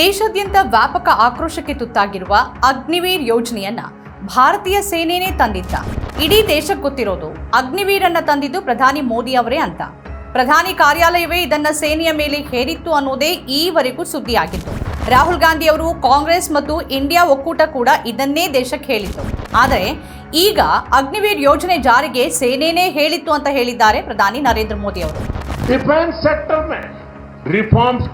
ದೇಶಾದ್ಯಂತ ವ್ಯಾಪಕ ಆಕ್ರೋಶಕ್ಕೆ ತುತ್ತಾಗಿರುವ ಅಗ್ನಿವೀರ್ ಯೋಜನೆಯನ್ನ ಭಾರತೀಯ ಸೇನೆನೇ ತಂದಿದ್ದ. ಇಡೀ ದೇಶಕ್ಕೆ ಗೊತ್ತಿರೋದು ಅಗ್ನಿವೀರನ್ನ ತಂದಿದ್ದು ಪ್ರಧಾನಿ ಮೋದಿ ಅವರೇ ಅಂತ. ಪ್ರಧಾನಿ ಕಾರ್ಯಾಲಯವೇ ಇದನ್ನ ಸೇನೆಯ ಮೇಲೆ ಹೇರಿತ್ತು ಅನ್ನೋದೇ ಈವರೆಗೂ ಸುದ್ದಿಯಾಗಿತ್ತು ರಾಹುಲ್ ಗಾಂಧಿ ಅವರು ಕಾಂಗ್ರೆಸ್ ಮತ್ತು ಇಂಡಿಯಾ ಒಕ್ಕೂಟ ಕೂಡ ಇದನ್ನೇ ದೇಶಕ್ಕೆ ಹೇಳಿತ್ತು ಆದರೆ ಈಗ ಅಗ್ನಿವೀರ್ ಯೋಜನೆ ಜಾರಿಗೆ ಸೇನೆನೇ ಹೇಳಿತ್ತು ಅಂತ ಹೇಳಿದ್ದಾರೆ ಪ್ರಧಾನಿ ನರೇಂದ್ರ ಮೋದಿ ಅವರು. ಡಿಫೆನ್ಸ್ ಸೆಕ್ಟರ್ ರಿಫಾರ್ಮ್ಸ್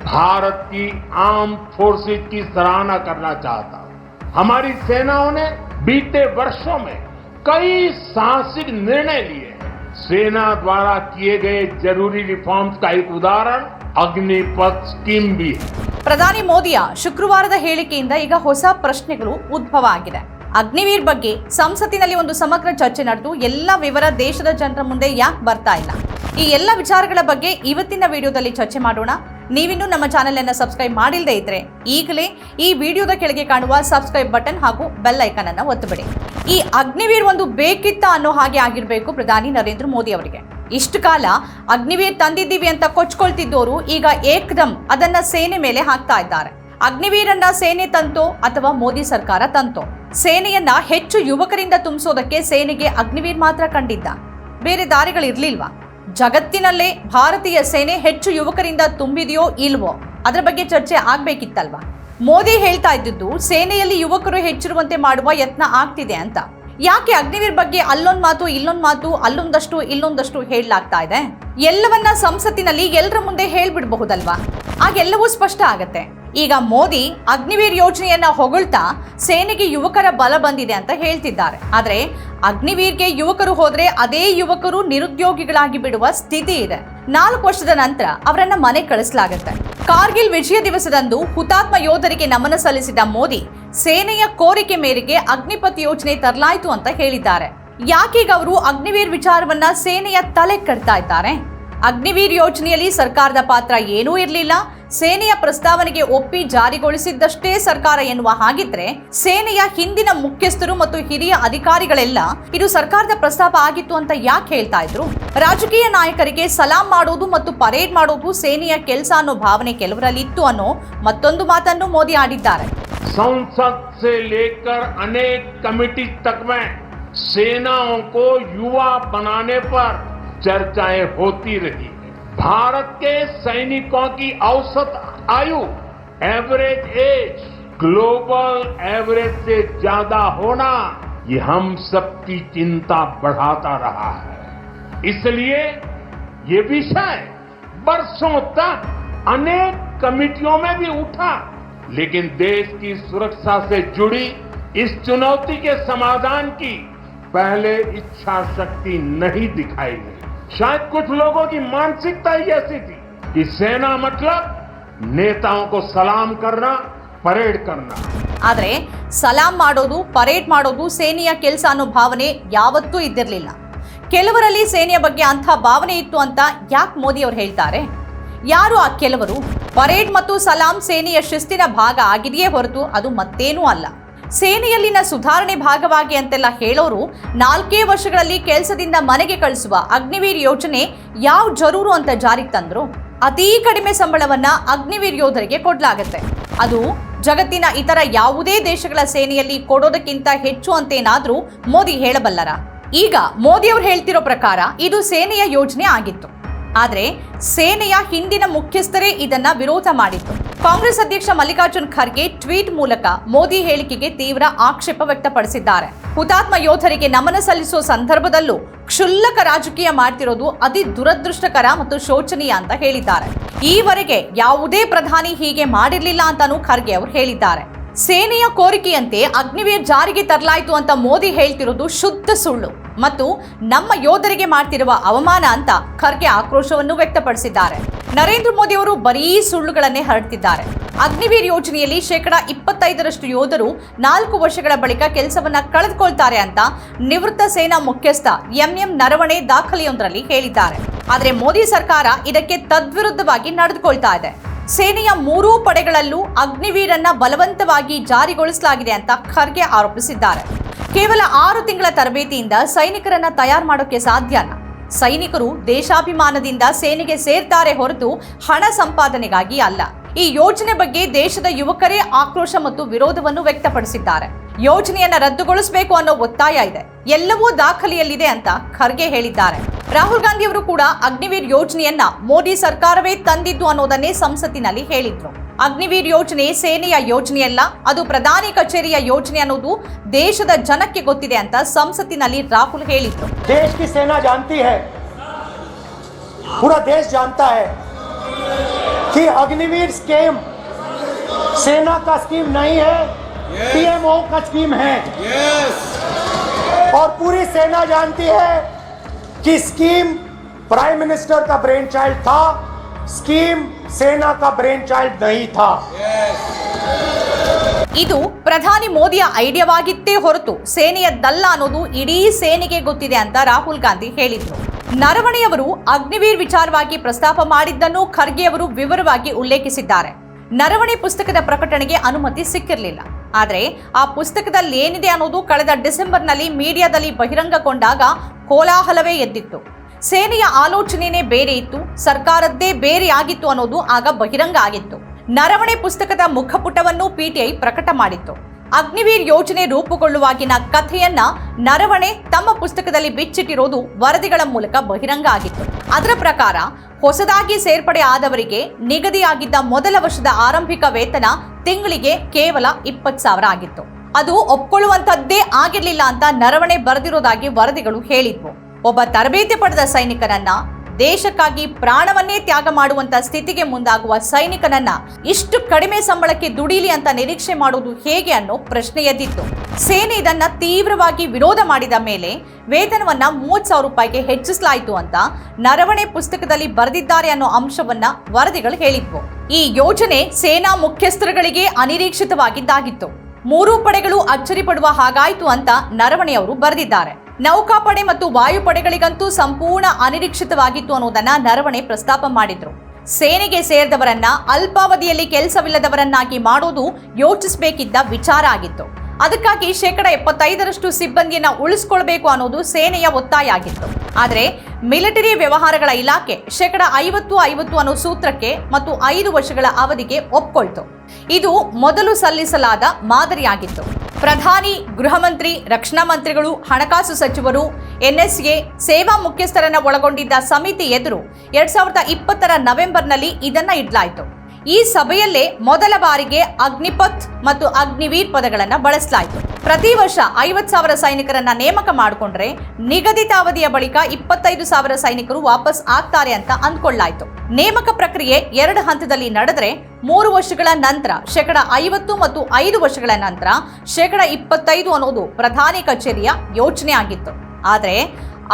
रिफॉर्म्स के लिए भी भारत की आर्म फोर्सेज की सराहना करना चाहता हूं हमारी सेनाओं ने बीते वर्षों में कई साहसिक निर्णय लिए हैं। सेना द्वारा किए गए जरूरी रिफॉर्म्स का एक उदाहरण अग्निपथ स्कीम भी है ಪ್ರಧಾನಿ ಮೋದಿಯ ಶುಕ್ರವಾರದ ಹೇಳಿಕೆಯಿಂದ ಈಗ ಹೊಸ ಪ್ರಶ್ನೆಗಳು ಉದ್ಭವ ಆಗಿದೆ ಅಗ್ನಿವೀರ್ ಬಗ್ಗೆ ಸಂಸತ್ತಿನಲ್ಲಿ ಒಂದು ಸಮಗ್ರ ಚರ್ಚೆ ನಡೆದು ಎಲ್ಲ ವಿವರ ದೇಶದ ಜನರ ಮುಂದೆ ಯಾಕೆ ಬರ್ತಾ ಇಲ್ಲ ಈ ಎಲ್ಲ ವಿಚಾರಗಳ ಬಗ್ಗೆ ಇವತ್ತಿನ ವಿಡಿಯೋದಲ್ಲಿ ಚರ್ಚೆ ಮಾಡೋಣ ನೀವಿನ್ನೂ ನಮ್ಮ ಚಾನೆಲ್ ಅನ್ನ ಸಬ್ಸ್ಕ್ರೈಬ್ ಮಾಡಿಲ್ಲದೆ ಇದ್ರೆ ಈಗಲೇ ಈ ವಿಡಿಯೋದ ಕೆಳಗೆ ಕಾಣುವ ಸಬ್ಸ್ಕ್ರೈಬ್ ಬಟನ್ ಹಾಗೂ ಬೆಲ್ ಐಕನ್ ಅನ್ನು ಒತ್ತುಬಿಡಿ. ಈ ಅಗ್ನಿವೀರ್ ಒಂದು ಬೇಕಿತ್ತ ಅನ್ನೋ ಹಾಗೆ ಆಗಿರಬೇಕು ಪ್ರಧಾನಿ ನರೇಂದ್ರ ಮೋದಿ ಅವರಿಗೆ. ಇಷ್ಟು ಕಾಲ ಅಗ್ನಿವೀರ್ ತಂದಿದ್ದೀವಿ ಅಂತ ಕೊಚ್ಕೊಳ್ತಿದ್ದವರು ಈಗ ಏಕ್ದಮ್ ಅದನ್ನ ಸೇನೆ ಮೇಲೆ ಹಾಕ್ತಾ ಇದ್ದಾರೆ. ಅಗ್ನಿವೀರನ್ನ ಸೇನೆ ತಂತೋ ಅಥವಾ ಮೋದಿ ಸರ್ಕಾರ ತಂತೋ? ಸೇನೆಯನ್ನ ಹೆಚ್ಚು ಯುವಕರಿಂದ ತುಂಬಿಸೋದಕ್ಕೆ ಸೇನೆಗೆ ಅಗ್ನಿವೀರ್ ಮಾತ್ರ ಕಂಡಿದ್ದ. ಬೇರೆ ದಾರಿಗಳಿರ್ಲಿಲ್ವಾ? ಜಗತ್ತಿನಲ್ಲೇ ಭಾರತೀಯ ಸೇನೆ ಹೆಚ್ಚು ಯುವಕರಿಂದ ತುಂಬಿದೆಯೋ ಇಲ್ವೋ ಅದರ ಬಗ್ಗೆ ಚರ್ಚೆ ಆಗ್ಬೇಕಿತ್ತಲ್ವಾ? ಮೋದಿ ಹೇಳ್ತಾ ಇದ್ದಿದ್ದು, ಸೇನೆಯಲ್ಲಿ ಯುವಕರು ಹೆಚ್ಚಿರುವಂತೆ ಮಾಡುವ ಯತ್ನ ಆಗ್ತಿದೆ ಅಂತ. ಯಾಕೆ ಅಗ್ನಿವೀರ್ ಬಗ್ಗೆ ಅಲ್ಲೊಂದು ಮಾತು, ಇಲ್ಲೊಂದು ಮಾತು, ಅಲ್ಲೊಂದಷ್ಟು, ಇಲ್ಲೊಂದಷ್ಟು ಹೇಳಲಾಗ್ತಾ ಇದೆ? ಎಲ್ಲವನ್ನ ಸಂಸತ್ತಿನಲ್ಲಿ ಎಲ್ಲರ ಮುಂದೆ ಹೇಳ್ಬಿಡ್ಬಹುದಲ್ವಾ? ಆಗೆಲ್ಲವೂ ಸ್ಪಷ್ಟ ಆಗತ್ತೆ. ಈಗ ಮೋದಿ ಅಗ್ನಿವೀರ್ ಯೋಜನೆಯನ್ನ ಹೊಗಳ್ತಾ ಸೇನೆಗೆ ಯುವಕರ ಬಲ ಬಂದಿದೆ ಅಂತ ಹೇಳ್ತಿದ್ದಾರೆ. ಆದರೆ ಅಗ್ನಿವೀರ್ಗೆ ಯುವಕರು ಹೋದ್ರೆ ಅದೇ ಯುವಕರು ನಿರುದ್ಯೋಗಿಗಳಾಗಿ ಬಿಡುವ ಸ್ಥಿತಿ ಇದೆ. ನಾಲ್ಕು ವರ್ಷದ ನಂತರ ಅವರನ್ನ ಮನೆ ಕಳಿಸಲಾಗುತ್ತೆ. ಕಾರ್ಗಿಲ್ ವಿಜಯ ದಿವಸದಂದು ಹುತಾತ್ಮ ಯೋಧರಿಗೆ ನಮನ ಸಲ್ಲಿಸಿದ ಮೋದಿ, ಸೇನೆಯ ಕೋರಿಕೆ ಮೇರೆಗೆ ಅಗ್ನಿಪಥ್ ಯೋಜನೆ ತರಲಾಯಿತು ಅಂತ ಹೇಳಿದ್ದಾರೆ. ಯಾಕೀಗ ಅವರು ಅಗ್ನಿವೀರ್ ವಿಚಾರವನ್ನ ಸೇನೆಯ ತಲೆ ಕಟ್ತಾ ಇದ್ದಾರೆ? ಅಗ್ನಿವೀರ್ ಯೋಜನೆಯಲ್ಲಿ ಸರ್ಕಾರದ ಪಾತ್ರ ಏನೂ ಇರಲಿಲ್ಲ ಸೇನೆಯ ಪ್ರಸ್ತಾವನೆಗೆ ಒಪ್ಪಿ ಜಾರಿಗೊಳಿಸಿದ್ದಷ್ಟೇ ಸರ್ಕಾರ ಎನ್ನುವ ಹಾಗಿದ್ರೆ ಸೇನೆಯ ಹಿಂದಿನ ಮುಖ್ಯಸ್ಥರು ಮತ್ತು ಹಿರಿಯ ಅಧಿಕಾರಿಗಳೆಲ್ಲ ಇದು ಸರ್ಕಾರದ ಪ್ರಸ್ತಾಪ ಆಗಿತ್ತು ಅಂತ ಯಾಕೆ ಹೇಳ್ತಾ ಇದ್ರು ರಾಜಕೀಯ ನಾಯಕರಿಗೆ ಸಲಾಂ ಮಾಡೋದು ಮತ್ತು ಪರೇಡ್ ಮಾಡೋದು ಸೇನೆಯ ಕೆಲಸ ಅನ್ನೋ ಭಾವನೆ ಕೆಲವರಲ್ಲಿ ಇತ್ತು ಅನ್ನೋ ಮತ್ತೊಂದು ಮಾತನ್ನು ಮೋದಿ ಆಡಿದ್ದಾರೆ संसद से लेकर अनेक कमिटी तक में सेनाओं को युवा बनाने पर चर्चाएँ होती रही। भारत के सैनिकों की औसत आयु एवरेज एज ग्लोबल एवरेज से ज़्यादा होना, ये हम सबकी चिंता बढ़ाता रहा है। इसलिए ये विषय वर्षों तक अनेक कमिटियों में भी उठा, लेकिन देश की सुरक्षा से जुड़ी इस चुनौती के समाधान की पहले इच्छा शक्ति नहीं दिखाई गई। शायद कुछ लोगों की मानसिकता ही ऐसी थी कि सेना मतलब नेताओं को सलाम करना परेड करना ಆದರೆ ಸಲಾಂ ಮಾಡೋದು ಪರೇಡ್ ಮಾಡೋದು ಸೇನೆಯ ಕೆಲಸ ಅನ್ನೋ ಭಾವನೆ ಯಾವತ್ತೂ ಇದ್ದಿರಲಿಲ್ಲ ಕೆಲವರಲ್ಲಿ ಸೇನೆಯ ಬಗ್ಗೆ ಅಂಥ ಭಾವನೆ ಇತ್ತು ಅಂತ ಯಾಕೆ ಮೋದಿ ಅವರು ಹೇಳ್ತಾರೆ ಯಾರು ಆ ಕೆಲವರು ಪರೇಡ್ ಮತ್ತು ಸಲಾಂ ಸೇನೆಯ ಶಿಸ್ತಿನ ಭಾಗ ಆಗಿದೆಯೇ ಹೊರತು ಅದು ಮತ್ತೇನೂ ಅಲ್ಲ ಸೇನೆಯಲ್ಲಿನ ಸುಧಾರಣೆ ಭಾಗವಾಗಿ ಅಂತೆಲ್ಲ ಹೇಳೋರು ನಾಲ್ಕೇ ವರ್ಷಗಳಲ್ಲಿ ಕೆಲಸದಿಂದ ಮನೆಗೆ ಕಳಿಸುವ ಅಗ್ನಿವೀರ್ ಯೋಜನೆ ಯಾವ ಜರೂರು ಅಂತ ಜಾರಿಗೆ ತಂದ್ರು? ಅತೀ ಕಡಿಮೆ ಸಂಬಳವನ್ನ ಅಗ್ನಿವೀರ್ ಯೋಧರಿಗೆ ಕೊಡಲಾಗುತ್ತೆ. ಅದು ಜಗತ್ತಿನ ಇತರ ಯಾವುದೇ ದೇಶಗಳ ಸೇನೆಯಲ್ಲಿ ಕೊಡೋದಕ್ಕಿಂತ ಹೆಚ್ಚು ಅಂತೇನಾದರೂ ಮೋದಿ ಹೇಳಬಲ್ಲರ? ಈಗ ಮೋದಿಯವರು ಹೇಳ್ತಿರೋ ಪ್ರಕಾರ ಇದು ಸೇನೆಯ ಯೋಜನೆ ಆಗಿತ್ತು. ಆದ್ರೆ ಸೇನೆಯ ಹಿಂದಿನ ಮುಖ್ಯಸ್ಥರೇ ಇದನ್ನ ವಿರೋಧ ಮಾಡಿತ್ತು ಕಾಂಗ್ರೆಸ್ ಅಧ್ಯಕ್ಷ ಮಲ್ಲಿಕಾರ್ಜುನ್ ಖರ್ಗೆ ಟ್ವೀಟ್ ಮೂಲಕ ಮೋದಿ ಹೇಳಿಕೆಗೆ ತೀವ್ರ ಆಕ್ಷೇಪ ವ್ಯಕ್ತಪಡಿಸಿದ್ದಾರೆ. ಹುತಾತ್ಮ ಯೋಧರಿಗೆ ನಮನ ಸಲ್ಲಿಸುವ ಸಂದರ್ಭದಲ್ಲೂ ಕ್ಷುಲ್ಲಕ ರಾಜಕೀಯ ಮಾಡ್ತಿರೋದು ಅತಿ ದುರದೃಷ್ಟಕರ ಮತ್ತು ಶೋಚನೀಯ ಅಂತ ಹೇಳಿದ್ದಾರೆ. ಈವರೆಗೆ ಯಾವುದೇ ಪ್ರಧಾನಿ ಹೀಗೆ ಮಾಡಿರಲಿಲ್ಲ ಅಂತಾನೂ ಖರ್ಗೆ ಅವರು ಹೇಳಿದ್ದಾರೆ. ಸೇನೆಯ ಕೋರಿಕೆಯಂತೆ ಅಗ್ನಿವೀರ್ ಜಾರಿಗೆ ತರಲಾಯಿತು ಅಂತ ಮೋದಿ ಹೇಳ್ತಿರೋದು ಶುದ್ಧ ಸುಳ್ಳು. ಮತ್ತು ನಮ್ಮ ಯೋಧರಿಗೆ ಮಾಡ್ತಿರುವ ಅವಮಾನ ಅಂತ ಖರ್ಗೆ ಆಕ್ರೋಶವನ್ನು ವ್ಯಕ್ತಪಡಿಸಿದ್ದಾರೆ. ನರೇಂದ್ರ ಮೋದಿ ಅವರು ಬರೀ ಸುಳ್ಳುಗಳನ್ನೇ ಹರಡ್ತಿದ್ದಾರೆ. ಅಗ್ನಿವೀರ್ ಯೋಜನೆಯಲ್ಲಿ ಶೇಕಡ ಇಪ್ಪತ್ತೈದರಷ್ಟು ಯೋಧರು ನಾಲ್ಕು ವರ್ಷಗಳ ಬಳಿಕ ಕೆಲಸವನ್ನ ಕಳೆದುಕೊಳ್ತಾರೆ ಅಂತ ನಿವೃತ್ತ ಸೇನಾ ಮುಖ್ಯಸ್ಥ ಎಂಎಂ ನರವಣೆ ದಾಖಲೆಯೊಂದರಲ್ಲಿ ಹೇಳಿದ್ದಾರೆ. ಆದರೆ ಮೋದಿ ಸರ್ಕಾರ ಇದಕ್ಕೆ ತದ್ವಿರುದ್ಧವಾಗಿ ನಡೆದುಕೊಳ್ತಾ ಇದೆ. ಸೇನೆಯ ಮೂರೂ ಪಡೆಗಳಲ್ಲೂ ಅಗ್ನಿವೀರನ್ನ ಬಲವಂತವಾಗಿ ಜಾರಿಗೊಳಿಸಲಾಗಿದೆ ಅಂತ ಖರ್ಗೆ ಆರೋಪಿಸಿದ್ದಾರೆ. ಕೇವಲ ಆರು ತಿಂಗಳ ತರಬೇತಿಯಿಂದ ಸೈನಿಕರನ್ನ ತಯಾರು ಮಾಡೋಕೆ ಸಾಧ್ಯನ ಸೈನಿಕರು ದೇಶಾಭಿಮಾನದಿಂದ ಸೇನೆಗೆ ಸೇರ್ತಾರೆ ಹೊರತು ಹಣ ಸಂಪಾದನೆಗಾಗಿ ಅಲ್ಲ. ಈ ಯೋಜನೆ ಬಗ್ಗೆ ದೇಶದ ಯುವಕರೇ ಆಕ್ರೋಶ ಮತ್ತು ವಿರೋಧವನ್ನು ವ್ಯಕ್ತಪಡಿಸಿದ್ದಾರೆ. ಯೋಜನೆಯನ್ನ ರದ್ದುಗೊಳಿಸಬೇಕು ಅನ್ನೋ ಒತ್ತಾಯ ಇದೆ. ಎಲ್ಲವೂ ದಾಖಲೆಯಲ್ಲಿದೆ ಅಂತ ಖರ್ಗೆ ಹೇಳಿದ್ದಾರೆ. ರಾಹುಲ್ ಗಾಂಧಿ ಅವರು ಕೂಡ ಅಗ್ನಿವೀರ್ ಯೋಜನೆಯನ್ನ ಮೋದಿ ಸರ್ಕಾರವೇ ತಂದಿದ್ದು ಅನ್ನೋದನ್ನೇ ಸಂಸತ್ತಿನಲ್ಲಿ ಹೇಳಿದ್ರು ಅಗ್ನಿವೀರ್ ಯೋಜನೆ ಸೇನೆಯ ಯೋಜನೆಯಲ್ಲ ಅದು ಪ್ರಧಾನಿ ಕಚೇರಿಯ ಯೋಜನೆ ಅನ್ನೋದು ದೇಶದ ಜನಕ್ಕೆ ಗೊತ್ತಿದೆ ಅಂತ ಸಂಸತ್ತಿನಲ್ಲಿ ರಾಹುಲ್ ಹೇಳಿದ್ರು देश की सेना जानती है पूरा देश जानता है कि अग्निवीर स्कीम सेना का स्कीम नहीं है पीएमओ का स्कीम है और पूरी सेना जानती है कि स्कीम प्राइम मिनिस्टर का ब्रेन चाइल्ड था स्कीम सेना का ब्रेन चाइल्ड नहीं था ಇದು ಪ್ರಧಾನಿ ಮೋದಿಯ ಐಡಿಯಾವಾಗಿತ್ತೇ ಹೊರತು ಸೇನೆಯದ್ದಲ್ಲ ಅನ್ನೋದು ಇಡೀ ಸೇನೆಗೆ ಗೊತ್ತಿದೆ ಅಂತ ರಾಹುಲ್ ಗಾಂಧಿ ಹೇಳಿದ್ರು ನರವಣೆಯವರು ಅಗ್ನಿವೀರ್ ವಿಚಾರವಾಗಿ ಪ್ರಸ್ತಾಪ ಮಾಡಿದ್ದನ್ನು ಖರ್ಗೆ ಅವರು ವಿವರವಾಗಿ ಉಲ್ಲೇಖಿಸಿದ್ದಾರೆ ನರವಣೆ ಪುಸ್ತಕದ ಪ್ರಕಟಣೆಗೆ ಅನುಮತಿ ಸಿಕ್ಕಿರಲಿಲ್ಲ ಆದರೆ ಆ ಪುಸ್ತಕದಲ್ಲಿ ಏನಿದೆ ಅನ್ನೋದು ಕಳೆದ ಡಿಸೆಂಬರ್ನಲ್ಲಿ ಮೀಡಿಯಾದಲ್ಲಿ ಬಹಿರಂಗಗೊಂಡಾಗ ಕೋಲಾಹಲವೇ ಎದ್ದಿತ್ತು. ಸೇನೆಯ ಆಲೋಚನೆನೇ ಬೇರೆ ಇತ್ತು, ಸರ್ಕಾರದ್ದೇ ಬೇರೆ ಆಗಿತ್ತು ಅನ್ನೋದು ಆಗ ಬಹಿರಂಗ ಆಗಿತ್ತು. ನರವಣೆ ಪುಸ್ತಕದ ಮುಖಪುಟವನ್ನು ಪಿಟಿಐ ಪ್ರಕಟ ಮಾಡಿತ್ತು. ಅಗ್ನಿವೀರ್ ಯೋಜನೆ ರೂಪುಗೊಳ್ಳುವಾಗಿನ ಕಥೆಯನ್ನ ನರವಣೆ ತಮ್ಮ ಪುಸ್ತಕದಲ್ಲಿ ಬಿಚ್ಚಿಟ್ಟಿರೋದು ವರದಿಗಳ ಮೂಲಕ ಬಹಿರಂಗ ಆಗಿತ್ತು. ಅದರ ಪ್ರಕಾರ, ಹೊಸದಾಗಿ ಸೇರ್ಪಡೆ ಆದವರಿಗೆ ನಿಗದಿಯಾಗಿದ್ದ ಮೊದಲ ವರ್ಷದ ಆರಂಭಿಕ ವೇತನ ತಿಂಗಳಿಗೆ ಕೇವಲ ಇಪ್ಪತ್ತು ಸಾವಿರ ಆಗಿತ್ತು. ಅದು ಒಪ್ಕೊಳ್ಳುವಂತದ್ದೇ ಆಗಿರಲಿಲ್ಲ ಅಂತ ನರವಣೆ ಬರೆದಿರೋದಾಗಿ ವರದಿಗಳು ಹೇಳಿದ್ವು. ಒಬ್ಬ ತರಬೇತಿ ಪಡೆದ ಸೈನಿಕನನ್ನ ದೇಶಕ್ಕಾಗಿ ಪ್ರಾಣವನ್ನೇ ತ್ಯಾಗ ಮಾಡುವಂತ ಸ್ಥಿತಿಗೆ ಮುಂದಾಗುವ ಸೈನಿಕನನ್ನ ಇಷ್ಟು ಕಡಿಮೆ ಸಂಬಳಕ್ಕೆ ದುಡೀಲಿ ಅಂತ ನಿರೀಕ್ಷೆ ಮಾಡುವುದು ಹೇಗೆ ಅನ್ನೋ ಪ್ರಶ್ನೆ ಎದ್ದಿತ್ತು ಸೇನೆ ಇದನ್ನ ತೀವ್ರವಾಗಿ ವಿರೋಧ ಮಾಡಿದ ಮೇಲೆ ವೇತನವನ್ನ ಮೂವತ್ ಸಾವಿರ ರೂಪಾಯಿಗೆ ಹೆಚ್ಚಿಸಲಾಯಿತು ಅಂತ ನರವಣೆ ಪುಸ್ತಕದಲ್ಲಿ ಬರೆದಿದ್ದಾರೆ ಅನ್ನೋ ಅಂಶವನ್ನ ವರದಿಗಳು ಹೇಳಿದ್ವು. ಈ ಯೋಜನೆ ಸೇನಾ ಮುಖ್ಯಸ್ಥರುಗಳಿಗೆ ಅನಿರೀಕ್ಷಿತವಾಗಿದ್ದಾಗಿತ್ತು. ಮೂರೂ ಪಡೆಗಳು ಅಚ್ಚರಿ ಪಡುವ ಹಾಗಾಯ್ತು ಅಂತ ನರವಣೆಯವರು ಬರೆದಿದ್ದಾರೆ. ನೌಕಾಪಡೆ ಮತ್ತು ವಾಯುಪಡೆಗಳಿಗಂತೂ ಸಂಪೂರ್ಣ ಅನಿರೀಕ್ಷಿತವಾಗಿತ್ತು ಅನ್ನೋದನ್ನ ನರವಣೆ ಪ್ರಸ್ತಾಪ ಮಾಡಿದ್ರು. ಸೇನೆಗೆ ಸೇರಿದವರನ್ನ, ಅಲ್ಪಾವಧಿಯಲ್ಲಿ ಕೆಲಸವಿಲ್ಲದವರನ್ನಾಗಿ ಮಾಡೋದು ಯೋಚಿಸಬೇಕಿದ್ದ ವಿಚಾರ ಆಗಿತ್ತು. ಅದಕ್ಕಾಗಿ ಶೇಕಡ ಎಪ್ಪತ್ತೈದರಷ್ಟು ಸಿಬ್ಬಂದಿಯನ್ನು ಉಳಿಸ್ಕೊಳ್ಬೇಕು ಅನ್ನೋದು ಸೇನೆಯ ಒತ್ತಾಯ ಆಗಿತ್ತು. ಆದರೆ ಮಿಲಿಟರಿ ವ್ಯವಹಾರಗಳ ಇಲಾಖೆ ಶೇಕಡ ಐವತ್ತು ಐವತ್ತು ಅನ್ನೋ ಸೂತ್ರಕ್ಕೆ ಮತ್ತು ಐದು ವರ್ಷಗಳ ಅವಧಿಗೆ ಒಪ್ಕೊಳ್ತು. ಇದು ಮೊದಲು ಸಲ್ಲಿಸಲಾದ ಮಾದರಿಯಾಗಿತ್ತು. ಪ್ರಧಾನಿ, ಗೃಹ ಮಂತ್ರಿ, ರಕ್ಷಣಾ ಮಂತ್ರಿಗಳು, ಹಣಕಾಸು ಸಚಿವರು, ಎನ್ಎಸ್ಎ, ಸೇವಾ ಮುಖ್ಯಸ್ಥರನ್ನ ಒಳಗೊಂಡಿದ್ದ ಸಮಿತಿ ಎದುರು ಎರಡ್ ಸಾವಿರದ ಇಪ್ಪತ್ತರ ನವೆಂಬರ್ನಲ್ಲಿ ಇದನ್ನ ಇಡ್ಲಾಯಿತು. ಈ ಸಭೆಯಲ್ಲೇ ಮೊದಲ ಬಾರಿಗೆ ಅಗ್ನಿಪಥ್ ಮತ್ತು ಅಗ್ನಿವೀರ್ ಪದಗಳನ್ನು ಬಳಸಲಾಯಿತು. ಪ್ರತಿ ವರ್ಷ ಐವತ್ ಸಾವಿರ ಸೈನಿಕರನ್ನ ನೇಮಕ ಮಾಡಿಕೊಂಡ್ರೆ ನಿಗದಿತ ಅವಧಿಯ ಬಳಿಕ ಇಪ್ಪತ್ತೈದು ಸಾವಿರ ಸೈನಿಕರು ವಾಪಸ್ ಆಗ್ತಾರೆ ಅಂತ ಅಂದ್ಕೊಳ್ಳಾಯ್ತು. ನೇಮಕ ಪ್ರಕ್ರಿಯೆ ಎರಡು ಹಂತದಲ್ಲಿ ನಡೆದ್ರೆ ಮೂರು ವರ್ಷಗಳ ನಂತರ, ಶೇಕಡ ಐವತ್ತು ಮತ್ತು ಐದು ವರ್ಷಗಳ ನಂತರ ಶೇಕಡ ಇಪ್ಪತ್ತೈದು ಅನ್ನೋದು ಪ್ರಧಾನಿ ಕಚೇರಿಯ ಯೋಚನೆ ಆಗಿತ್ತು. ಆದರೆ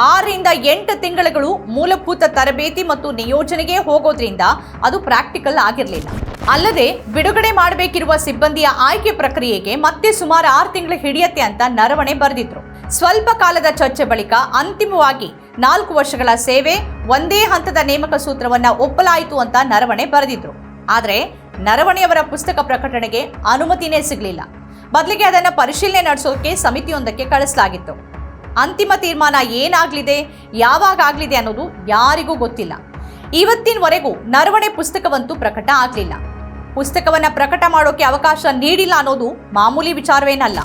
ಆರರಿಂದ ಎಂಟು ತಿಂಗಳುಗಳು ಮೂಲಭೂತ ತರಬೇತಿ ಮತ್ತು ನಿಯೋಜನೆಗೆ ಹೋಗೋದ್ರಿಂದ ಅದು ಪ್ರಾಕ್ಟಿಕಲ್ ಆಗಿರಲಿಲ್ಲ. ಅಲ್ಲದೆ ಬಿಡುಗಡೆ ಮಾಡಬೇಕಿರುವ ಸಿಬ್ಬಂದಿಯ ಆಯ್ಕೆ ಪ್ರಕ್ರಿಯೆಗೆ ಮತ್ತೆ ಸುಮಾರು ಆರು ತಿಂಗಳು ಹಿಡಿಯತ್ತೆ ಅಂತ ನರವಣೆ ಬರೆದಿದ್ರು. ಸ್ವಲ್ಪ ಕಾಲದ ಚರ್ಚೆ ಬಳಿಕ ಅಂತಿಮವಾಗಿ ನಾಲ್ಕು ವರ್ಷಗಳ ಸೇವೆ, ಒಂದೇ ಹಂತದ ನೇಮಕ ಸೂತ್ರವನ್ನ ಒಪ್ಪಲಾಯಿತು ಅಂತ ನರವಣೆ ಬರೆದಿದ್ರು. ಆದರೆ ನರವಣೆಯವರ ಪುಸ್ತಕ ಪ್ರಕಟಣೆಗೆ ಅನುಮತಿನೇ ಸಿಗಲಿಲ್ಲ. ಬದಲಿಗೆ ಅದನ್ನು ಪರಿಶೀಲನೆ ನಡೆಸೋಕೆ ಸಮಿತಿಯೊಂದಕ್ಕೆ ಕಳಿಸಲಾಗಿತ್ತು. ಅಂತಿಮ ತೀರ್ಮಾನ ಏನಾಗಲಿದೆ ಯಾವಾಗ ಆಗಲಿದೆ ಅನ್ನೋದು ಯಾರಿಗೂ ಗೊತ್ತಿಲ್ಲ. ಇವತ್ತಿನವರೆಗೂ ನರವಣೆ ಪುಸ್ತಕವಂತೂ ಪ್ರಕಟ ಆಗಲಿಲ್ಲ. ಪುಸ್ತಕವನ್ನ ಪ್ರಕಟ ಮಾಡೋಕೆ ಅವಕಾಶ ನೀಡಿಲ್ಲ ಅನ್ನೋದು ಮಾಮೂಲಿ ವಿಚಾರವೇನಲ್ಲ.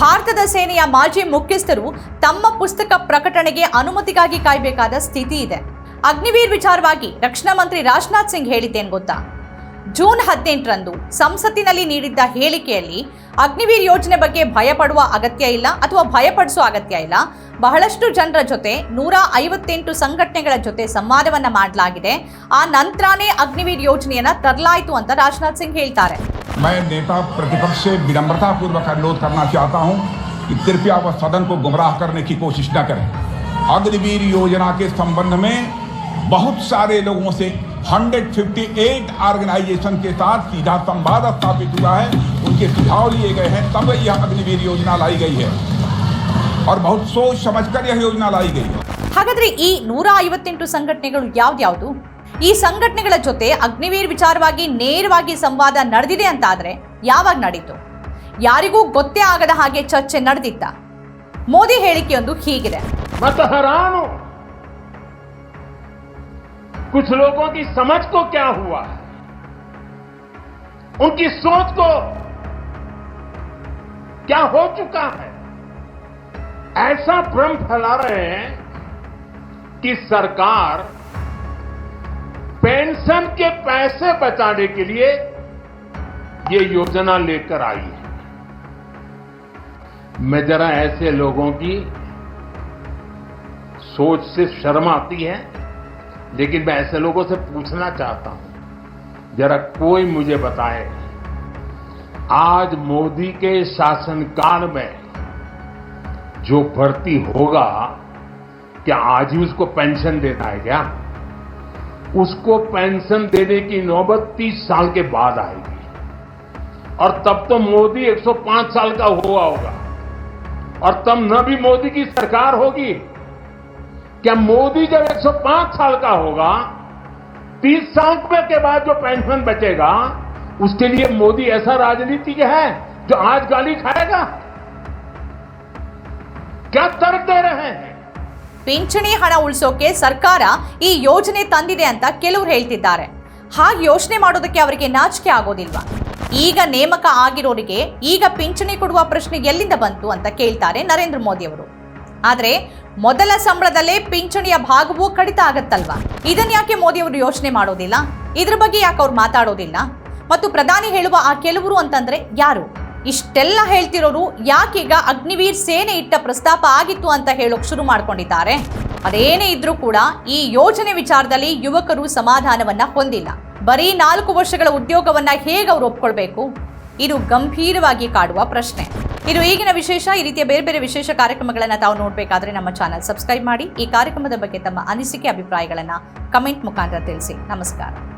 ಭಾರತದ ಸೇನೆಯ ಮಾಜಿ ಮುಖ್ಯಸ್ಥರು ತಮ್ಮ ಪುಸ್ತಕ ಪ್ರಕಟಣೆಗೆ ಅನುಮತಿಗಾಗಿ ಕಾಯಬೇಕಾದ ಸ್ಥಿತಿ ಇದೆ. ಅಗ್ನಿವೀರ್ ವಿಚಾರವಾಗಿ ರಕ್ಷಣಾ ಮಂತ್ರಿ ರಾಜನಾಥ್ ಸಿಂಗ್ ಹೇಳಿದ್ದೇನು ಗೊತ್ತಾ? ಜೂನ್ ಹದಿನೆಂಟರಂದು ಸಂಸತ್ತಿನಲ್ಲಿ ನೀಡಿದ್ದ ಹೇಳಿಕೆಯಲ್ಲಿ ಅಗ್ನಿವೀರ್ ಯೋಜನೆ ಬಗ್ಗೆ ಭಯಪಡುವ ಅಗತ್ಯ ಇಲ್ಲ ಅಥವಾ ಭಯಪಡಿಸುವ ಅಗತ್ಯ ಇಲ್ಲ ಬಹಳಷ್ಟು ಜನರ ಜೊತೆ ನೂರ ಐವತ್ತೆಂಟು ಸಂಘಟನೆಗಳ ಜೊತೆ ಸಂವಾದವನ್ನ ಮಾಡಲಾಗಿದೆ ಆ ನಂತರನೇ ಅಗ್ನಿವೀರ್ ಯೋಜನೆಯನ್ನ ತರಲಾಯಿತು ಅಂತ ರಾಜನಾಥ್ ಸಿಂಗ್ ಹೇಳ್ತಾರೆ मैं नेता प्रतिपक्ष से विनम्रता पूर्वक अनुरोध करना चाहता हूं कि कृपया वह सदन को गुमराह करने की कोशिश न करें अग्निवीर योजना के संबंध में बहुत सारे लोगों से 158 ऑर्गेनाइजेशन के साथ सीधा संवाद स्थापित हुआ है उनके सुझाव लिए गए हैं तब यह अग्निवीर योजना लाई गई है और बहुत सोच समझकर यह योजना लाई गई है ಹಾಗಾದ್ರೆ ಈ ನೂರ ಐವತ್ತೆಂಟು ಸಂಘಟನೆಗಳು ಯಾವ್ದ್ಯಾವ್ದು ಈ ಸಂಘಟನೆಗಳ ಜೊತೆ ಅಗ್ನಿವೀರ್ ವಿಚಾರವಾಗಿ ನೇರವಾಗಿ ಸಂವಾದ ನಡೆದಿದೆ ಅಂತ ಆದ್ರೆ ಯಾವಾಗ ನಡೀತು ಯಾರಿಗೂ ಗೊತ್ತೇ ಆಗದ ಹಾಗೆ ಚರ್ಚೆ ನಡೆದಿತ್ತ ಮೋದಿ ಹೇಳಿಕೆಯೊಂದು ಹೀಗಿದೆ मैं तो हैरान हूं कुछ लोगों की समझ को क्या हुआ? है उनकी सोच को क्या हो चुका है? ऐसा भ्रम फैला रहे हैं कि सरकार पेंशन के पैसे बचाने के लिए ये योजना लेकर आई है। मैं जरा ऐसे लोगों की सोच से शर्म आती है लेकिन मैं ऐसे लोगों से पूछना चाहता हूँ, जरा कोई मुझे बताए। आज मोदी के शासनकाल में जो भर्ती होगा, क्या आज ही उसको पेंशन देना है क्या? उसको पेंशन देने की नौबत 30 साल के बाद आएगी। और तब तो मोदी 105 साल का हुआ होगा। और तब न भी मोदी की सरकार होगी। क्या मोदी जब 105 साल का होगा 30 साल के बाद जो पेंशन बचेगा उसके लिए मोदी ऐसा राजनीतिक है जो आज गाली खाएगा क्या तर्क दे रहे हैं ಪಿಂಚಣಿ ಹಣ ಉಳಿಸೋಕೆ ಸರ್ಕಾರ ಈ ಯೋಜನೆ ತಂದಿದೆ ಅಂತ ಕೆಲವರು ಹೇಳ್ತಿದ್ದಾರೆ ಹಾಗೆ ಯೋಚನೆ ಮಾಡೋದಕ್ಕೆ ಅವರಿಗೆ ನಾಚಿಕೆ ಆಗೋದಿಲ್ವಾ ಈಗ ನೇಮಕ ಆಗಿರೋರಿಗೆ ಈಗ ಪಿಂಚಣಿ ಕೊಡುವ ಪ್ರಶ್ನೆ ಎಲ್ಲಿಂದ ಬಂತು ಅಂತ ಕೇಳ್ತಾರೆ ನರೇಂದ್ರ ಮೋದಿ ಅವರು ಆದ್ರೆ ಮೊದಲ ಸಂಬಳದಲ್ಲೇ ಪಿಂಚಣಿಯ ಭಾಗವೂ ಕಡಿತ ಆಗತ್ತಲ್ವಾ? ಇದನ್ನ ಯಾಕೆ ಮೋದಿ ಅವರು ಯೋಚನೆ ಮಾಡೋದಿಲ್ಲ? ಇದ್ರ ಬಗ್ಗೆ ಯಾಕೆ ಅವ್ರು ಮಾತಾಡೋದಿಲ್ಲ? ಮತ್ತು ಪ್ರಧಾನಿ ಹೇಳುವ ಆ ಕೆಲವರು ಅಂತಂದ್ರೆ ಯಾರು? ಇಷ್ಟೆಲ್ಲ ಹೇಳ್ತಿರೋರು ಯಾಕೀಗ ಅಗ್ನಿವೀರ್ ಸೇನೆ ಇಟ್ಟ ಪ್ರಸ್ತಾಪ ಆಗಿತ್ತು ಅಂತ ಹೇಳೋಕ್ ಶುರು ಮಾಡ್ಕೊಂಡಿದ್ದಾರೆ. ಅದೇನೇ ಇದ್ರೂ ಕೂಡ ಈ ಯೋಜನೆ ವಿಚಾರದಲ್ಲಿ ಯುವಕರು ಸಮಾಧಾನವನ್ನ ಹೊಂದಿಲ್ಲ. ಬರೀ ನಾಲ್ಕು ವರ್ಷಗಳ ಉದ್ಯೋಗವನ್ನ ಹೇಗೆ ಅವ್ರು ಒಪ್ಕೊಳ್ಬೇಕು? ಇದು ಗಂಭೀರವಾಗಿ ಕಾಡುವ ಪ್ರಶ್ನೆ. ಇದು ಈಗಿನ ವಿಶೇಷ, ಈ ರೀತಿಯ ಬೇರೆ ಬೇರೆ ವಿಶೇಷ ಕಾರ್ಯಕ್ರಮಗಳನ್ನು ತಾವು ನೋಡಬೇಕಾದ್ರೆ ನಮ್ಮ ಚಾನಲ್ ಸಬ್ಸ್ಕ್ರೈಬ್ ಮಾಡಿ, ಈ ಕಾರ್ಯಕ್ರಮದ ಬಗ್ಗೆ ತಮ್ಮ ಅನಿಸಿಕೆ, ಅಭಿಪ್ರಾಯಗಳನ್ನು ಕಮೆಂಟ್ ಮುಖಾಂತರ ತಿಳಿಸಿ. ನಮಸ್ಕಾರ.